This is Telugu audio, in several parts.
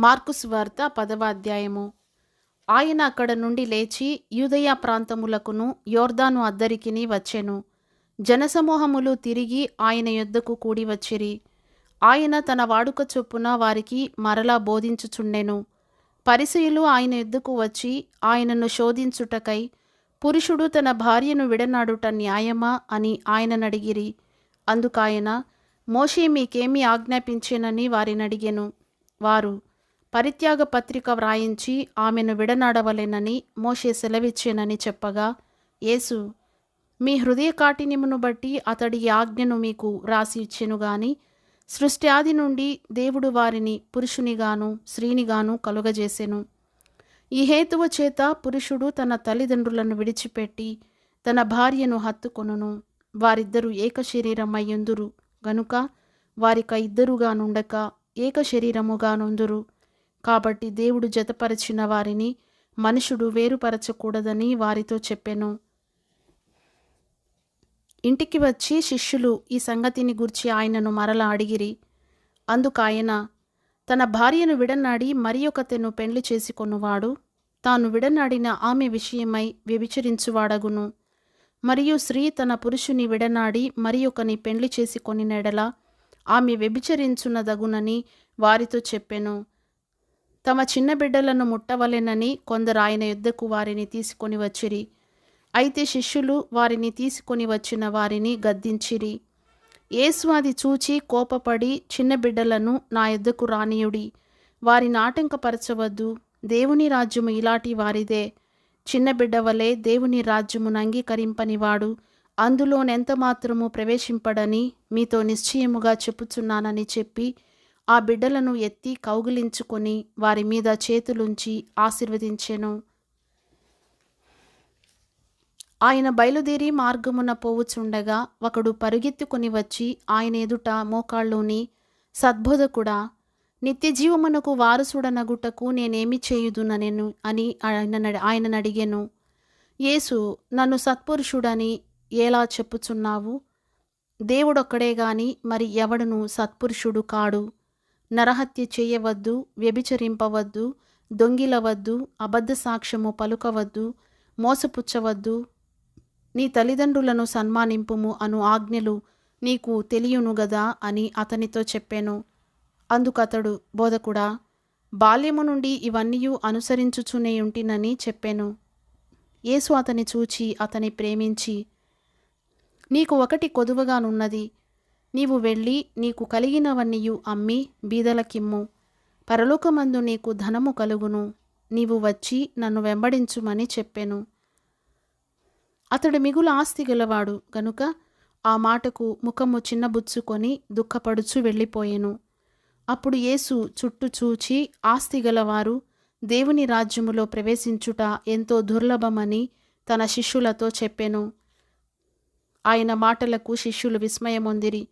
మార్కుస్ వార్త పదవ అధ్యాయము. ఆయన అక్కడ నుండి లేచి యూదయ ప్రాంతములకును యోర్దాను అద్దరికిని వచ్చెను. జనసమూహములు తిరిగి ఆయన యొద్దకు కూడి వచ్చిరి. ఆయన తన వాడుక చొప్పున వారికి మరలా బోధించుచుండెను. పరిసయులు ఆయన యొద్దకు వచ్చి ఆయనను శోధించుటకై పురుషుడు తన భార్యను విడనాడుట న్యాయమా అని ఆయననడిగిరి. అందుకాయన మోషే మీకేమి ఆజ్ఞాపించేనని వారినడిగెను. వారు పరిత్యాగ పత్రిక వ్రాయించి ఆమెను విడనాడవలెనని మోషే సెలవిచ్చేనని చెప్పగా యేసు మీ హృదయ కాఠిన్యమును బట్టి అతడి ఆజ్ఞను మీకు రాసి ఇచ్చెను గాని సృష్టి ఆది నుండి దేవుడు వారిని పురుషునిగాను స్త్రీనిగాను కలుగజేసెను. ఈ హేతువు చేత పురుషుడు తన తల్లిదండ్రులను విడిచిపెట్టి తన భార్యను హత్తుకొనును. వారిద్దరూ ఏక శరీరమయ్యుందురు. గనుక వారిక ఇద్దరుగా నుండక ఏక శరీరముగా నుందురు కాబట్టి దేవుడు జతపరచిన వారిని మనుషుడు వేరుపరచకూడదని వారితో చెప్పెను. ఇంటికి వచ్చి శిష్యులు ఈ సంగతిని గుర్చి ఆయనను మరల అడిగిరి. అందుకాయన తన భార్యను విడనాడి మరి ఒకతెను పెండ్లి చేసుకొనువాడు తాను విడనాడిన ఆమె విషయమై వ్యభిచరించువాడగును. మరియు స్త్రీ తన పురుషుని విడనాడి మరి ఒకని పెండ్లి చేసుకొని నెడల ఆమె వ్యభిచరించునదగునని వారితో చెప్పెను. తమ చిన్న బిడ్డలను ముట్టవలెనని కొందరు ఆయన యుద్ధకు వారిని తీసుకొని వచ్చిరి. అయితే శిష్యులు వారిని తీసుకొని వచ్చిన వారిని గద్దించిరి. యేసు అది చూచి కోపపడి చిన్న బిడ్డలను నా యుద్ధకు రానియుడి వారిని ఆటంకపరచవద్దు. దేవుని రాజ్యము ఇలాంటి వారిదే. చిన్న బిడ్డ వలె దేవుని రాజ్యమును అంగీకరింపనివాడు అందులోనెంత మాత్రము ప్రవేశింపడని మీతో నిశ్చయముగా చెప్పుచున్నానని చెప్పి ఆ బిడ్డలను ఎత్తి కౌగిలించుకొని వారి మీద చేతులుంచి ఆశీర్వదించెను. ఆయన బయలుదేరి మార్గమున పోవుచుండగా ఒకడు పరుగెత్తుకొని వచ్చి ఆయన ఎదుట మోకాళ్ళుని సద్బోధకుడా నిత్యజీవమునకు వారసుడనగుటకు నేనేమి చేయుదుననెను అని ఆయన ఆయనను అడిగాను యేసు నన్ను సత్పురుషుడని ఎలా చెప్పుచున్నావు? దేవుడొక్కడే గాని మరి ఎవడును సత్పురుషుడు కాడు? నరహత్య చేయవద్దు వ్యభిచరింపవద్దు దొంగిలవద్దు అబద్ధ సాక్ష్యము పలుకవద్దు మోసపుచ్చవద్దు నీ తల్లిదండ్రులను సన్మానింపుము అను ఆజ్ఞలు నీకు తెలియను గదా అని అతనితో చెప్పాను. అందుకతడు బోధకుడా బాల్యము నుండి ఇవన్నీ అనుసరించుచునే ఉంటినని చెప్పాను. యేసు అతని చూచి అతని ప్రేమించి నీకు ఒకటి కొదువగానున్నది నీవు వెళ్ళి నీకు కలిగినవన్నీయు అమ్మి బీదలకిమ్ము పరలోకమందు నీకు ధనము కలుగును. నీవు వచ్చి నన్ను వెంబడించుమని చెప్పెను. అతడు మిగులు ఆస్తి గలవాడు. గనుక ఆ మాటకు ముఖము చిన్నబుచ్చుకొని దుఃఖపడుచు వెళ్ళిపోయెను. అప్పుడు యేసు చుట్టూ చూచి ఆస్తి గలవారు దేవుని రాజ్యములో ప్రవేశించుట ఎంతో దుర్లభమని తన శిష్యులతో చెప్పెను. ఆయన మాటలకు శిష్యులు విస్మయమొందిరి.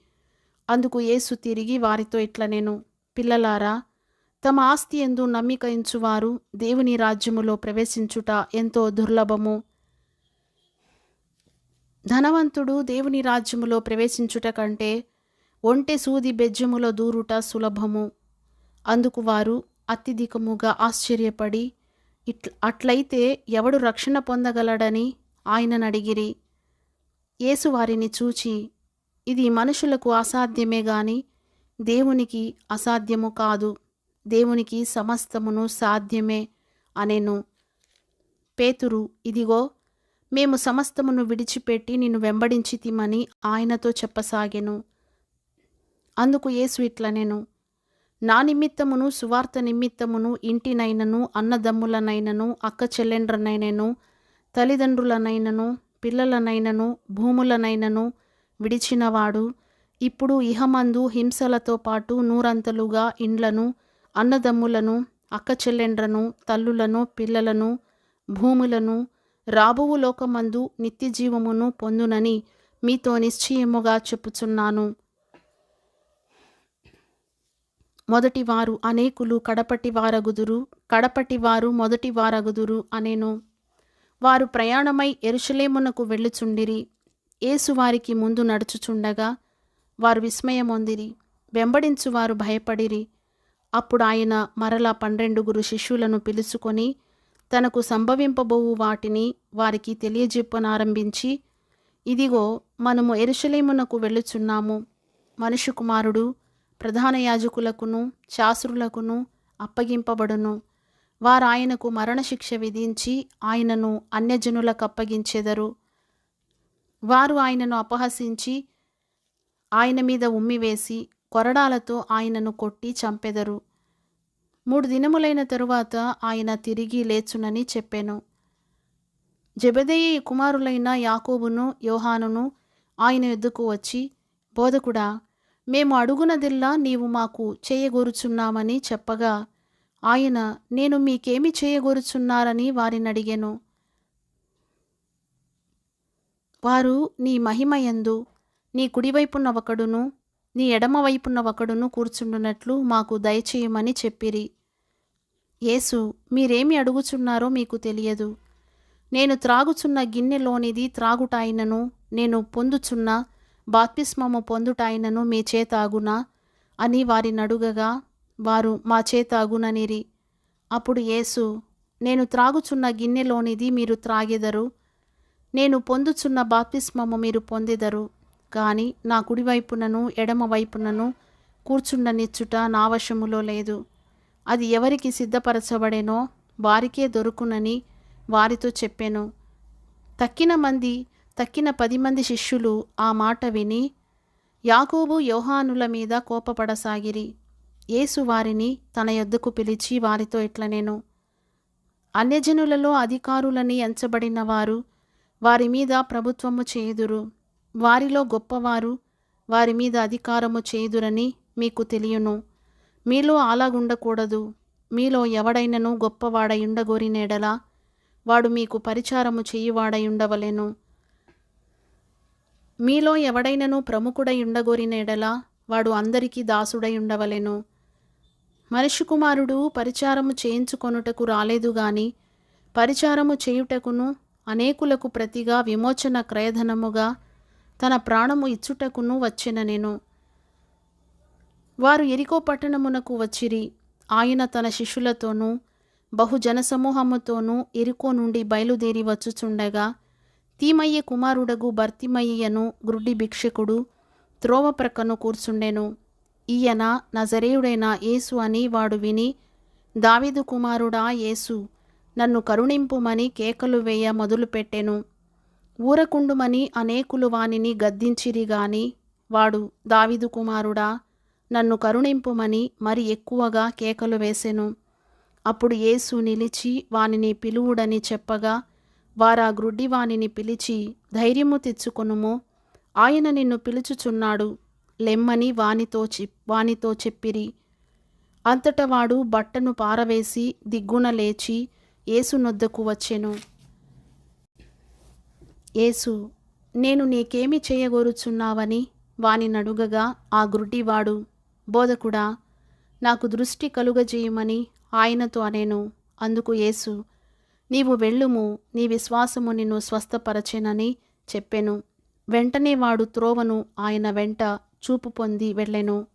అందుకు యేసు తిరిగి వారితో ఇట్లనెను పిల్లలారా తమ ఆస్తి ఎందు నమ్మిక ఇంచువారు దేవుని రాజ్యములో ప్రవేశించుట ఎంతో దుర్లభము. ధనవంతుడు దేవుని రాజ్యములో ప్రవేశించుట కంటే ఒంటె సూది బెజ్జములో దూరుట సులభము. అందుకు వారు అత్యధికముగా ఆశ్చర్యపడి ఇట్ల అట్లయితే ఎవడు రక్షణ పొందగలడని ఆయననడిగిరి యేసు వారిని చూచి ఇది మనుషులకు అసాధ్యమే గాని దేవునికి అసాధ్యము కాదు. దేవునికి సమస్తమును సాధ్యమే అనేను. పేతురు ఇదిగో మేము సమస్తమును విడిచిపెట్టి నిన్ను వెంబడించితిమని ఆయనతో చెప్పసాగెను. అందుకు యేసు ఇట్లనెను. నా నిమిత్తమును సువార్త నిమిత్తమును ఇంటినైనను అన్నదమ్ములనైనను అక్క చెల్లెండ్రనైనను తల్లిదండ్రులనైనను పిల్లలనైనను భూములనైనను విడిచినవాడు. ఇప్పుడు ఇహమందు హింసలతో పాటు నూరంతలుగా ఇండ్లను అన్నదమ్ములను అక్కచెల్లెండ్రను తల్లులను పిల్లలను భూములను రాబోవు లోకమందు నిత్యజీవమును పొందునని మీతో నిశ్చయముగా చెప్పుచున్నాను. మొదటి వారు అనేకులు కడపటి వారగుదురు కడపటి వారు మొదటి వారగుదురు అనేను. వారు ప్రయాణమై ఎరుషలేమునకు వెళ్ళుచుండిరి. యేసు వారికి ముందు నడుచుచుండగా వారు విస్మయమొందిరి వెంబడించువారు భయపడిరి. అప్పుడు ఆయన మరలా పన్నెండుగురు శిష్యులను పిలుచుకొని తనకు సంభవింపబోవు వాటిని వారికి తెలియజెప్పనారంభించి ఇదిగో మనము ఎరుషలేమునకు వెళ్ళుచున్నాము. మనుషు కుమారుడు ప్రధాన యాజకులకును శాస్త్రులకును అప్పగింపబడును. వారు ఆయనకు మరణశిక్ష విధించి ఆయనను అన్యజనులకు అప్పగించెదరు. వారు ఆయనను అపహసించి ఆయన మీద ఉమ్మివేసి కొరడాలతో ఆయనను కొట్టి చంపెదరు. మూడు దినములైన తరువాత ఆయన తిరిగి లేచునని చెప్పాను. జబెదయి కుమారులైన యాకోబును యోహానును ఆయన ఎద్దుకు వచ్చి బోధకుడా మేము అడుగునదిల్లా నీవు మాకు చేయగోరుచున్నామని చెప్పగా ఆయన నేను మీకేమి చేయగోరుచున్నారని వారిని అడిగాను. వారు నీ మహిమయందు నీ కుడివైపున్న ఒకడును నీ ఎడమవైపున్న ఒకడును కూర్చుండునట్లు మాకు దయచేయమని చెప్పిరి. యేసు మీరేమి అడుగుచున్నారో మీకు తెలియదు. నేను త్రాగుచున్న గిన్నెలోనిది త్రాగుటాయినను నేను పొందుచున్న బాప్తిస్మము పొందుటాయినను మీ చేత అగునా అని వారిని అడుగగా వారు మా చేతాగుననిరి అప్పుడు యేసు నేను త్రాగుచున్న గిన్నెలోనిది మీరు త్రాగెదరు నేను పొందుచున్న బాప్తిస్మము మీరు పొందెదరు. కానీ నా కుడివైపునను ఎడమ వైపునను కూర్చుండనిచ్చుట నా వశములో లేదు. అది ఎవరికి సిద్ధపరచబడేనో వారికే దొరుకునని వారితో చెప్పాను. తక్కిన మంది తక్కిన పది మంది శిష్యులు ఆ మాట విని యాకోబు యోహానుల మీద కోపపడసాగిరి. యేసు వారిని తన యొద్దకు పిలిచి వారితో ఇట్లనేను అన్యజనులలో అధికారులని ఎంచబడిన వారు వారి మీద ప్రభుత్వము చేయుదురు. వారిలో గొప్పవారు వారి మీద అధికారము చేయుదురని మీకు తెలియను. మీలో అలాగుండకూడదు మీలో ఎవడైనను గొప్పవాడై ఉండగోరినేడలా వాడు మీకు పరిచారము చేయువాడై ఉండవలెను మీలో ఎవడైనను ప్రముఖుడయుండగోరినేడలా వాడు అందరికీ దాసుడై ఉండవలెను మనిషి కుమారుడు పరిచారము చేయించుకొనుటకు రాలేదు గాని పరిచారము చేయుటకును అనేకులకు ప్రతిగా విమోచన క్రయధనముగా తన ప్రాణము ఇచ్చుటకును వచ్చిన నేను. వారు ఎరికో పట్టణమునకు వచ్చిరి. ఆయన తన శిష్యులతోనూ బహుజన సమూహముతోనూ ఎరుకో నుండి బయలుదేరి వచ్చుచుండగా తీమయ్య కుమారుడగు భర్తిమయ్యను గ్రుడ్డి భిక్షకుడు త్రోవ ప్రక్కను కూర్చుండెను. ఈయన నజరేయుడైన యేసు అని వాడు విని దావీదు కుమారుడా యేసు నన్ను కరుణింపుమని కేకలు వేయ మొదలుపెట్టెను. ఊరకుండుమని అనేకులు వానిని గద్దించిరిగాని వాడు దావిదు కుమారుడా నన్ను కరుణింపుమని మరి ఎక్కువగా కేకలు వేసెను. అప్పుడు యేసు నిలిచి వానిని పిలువుడని చెప్పగా వారా గ్రుడ్డి వానిని పిలిచి ధైర్యము తెచ్చుకొనుము. ఆయన నిన్ను పిలుచుచున్నాడు. లెమ్మని వానితో చె వానితో చెప్పిరి. అంతట వాడు బట్టను పారవేసి దిగ్గున లేచి యేసు నొద్దకు వచ్చెను. యేసు నేను నీకేమి చేయగోరుచున్నావని వాని నడుగగా ఆ గ్రుడ్డివాడు బోధకుడా నాకు దృష్టి కలుగజేయమని ఆయనతో అనేను. అందుకు యేసు నీవు వెళ్ళుము నీ విశ్వాసము నిన్ను స్వస్థపరచెనని చెప్పెను. వెంటనే వాడు త్రోవను ఆయన వెంట చూపు పొంది వెళ్ళెను.